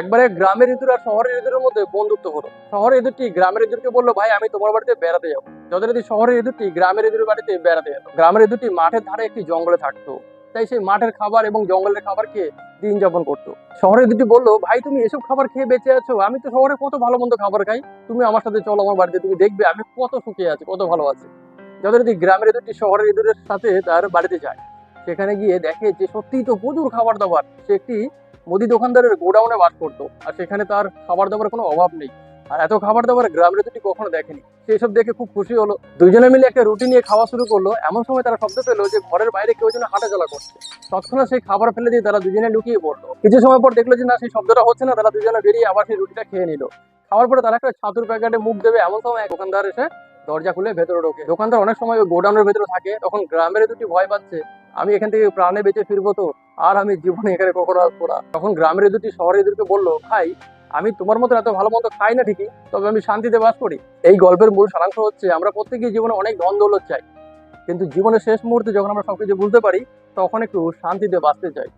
একবারে গ্রামের ইঁদুর আর শহরের ইঁদুরের মধ্যে বন্ধুত্ব হলো শহরের ইঁদুরটি গ্রামের ইঁদুরকে বলল, ভাই, আমি তোমার বাড়িতে বেড়াতে যাব। যথারীতি শহরের ইঁদুরটি গ্রামের ইঁদুরের বাড়িতে বেড়াতে যেত। গ্রামের ইঁদুরটি মাঠের ধারে একটি জঙ্গলে থাকতো। তাই সেই মাঠের খাবার এবং জঙ্গলের খাবার খেয়ে দিন যাপন করতো। শহরের ইঁদুরটি বলল, ভাই, তুমি এসব খাবার খেয়ে বেঁচে আছো? আমি তো শহরে কত ভালো মন্দ খাবার খাই। তুমি আমার সাথে চলো আমার বাড়িতে, তুমি দেখবে আমি কত সুখে আছি, কত ভালো আছি। যথারীতি গ্রামের ইঁদুরটি শহরের ইঁদুরের সাথে তার বাড়িতে যায়, সেখানে গিয়ে দেখে যে সত্যিই তো প্রচুর খাবার দাবার। সে একটি মুদি দোকানদারের গোডাউনে বাস করতো, আর সেখানে তার খাবার দাবার কোনো অভাব নেই। আর এত খাবার দাবার গ্রামের দুটি কখনো দেখেনি। সেসব দেখে খুব খুশি হলো। দুজনে মিলে একটা রুটি নিয়ে খাওয়া শুরু করল। এমন সময় তারা শব্দ পেল যে ঘরের বাইরে কেউ যেন হাঁটাচলা করছে। তৎক্ষণাৎ সেই খাবার ফেলে দিয়ে তারা দুজনে লুকিয়ে পড়ল। কিছু সময় পর দেখল যে না, সেই শব্দটা হচ্ছে না। তারা দুজনে বেরিয়ে আবার সেই রুটিটা খেয়ে নিল। খাওয়ার পরে তারা একটা ছাতুর প্যাকেটে মুখ দেবে। এমন সময় দোকানদার এসে দরজা খুলে ভেতরে ঢোকে। দোকানদার অনেক সময় গোডাউনের ভেতরে থাকে। তখন গ্রামের দুটি ভয় পাচ্ছে। আমি এখান থেকে প্রাণে বেঁচে ফিরবো তো? আর আমি জীবনে এখানে কখনো আসব না। তখন গ্রামের দুটি শহরে এদেরকে বলল খাই আমি তোমার মতো এত ভালো মতো খাই না ঠিকই, তবে আমি শান্তিতে বাস করি। এই গল্পের মূল সারাংশ হচ্ছে, আমরা প্রত্যেকেই জীবনে অনেক দৌলত চাই। কিন্তু জীবনের শেষ মুহূর্তে যখন আমরা সবকিছু বুঝতে পারি, তখন একটু শান্তিতে বাঁচতে চাই।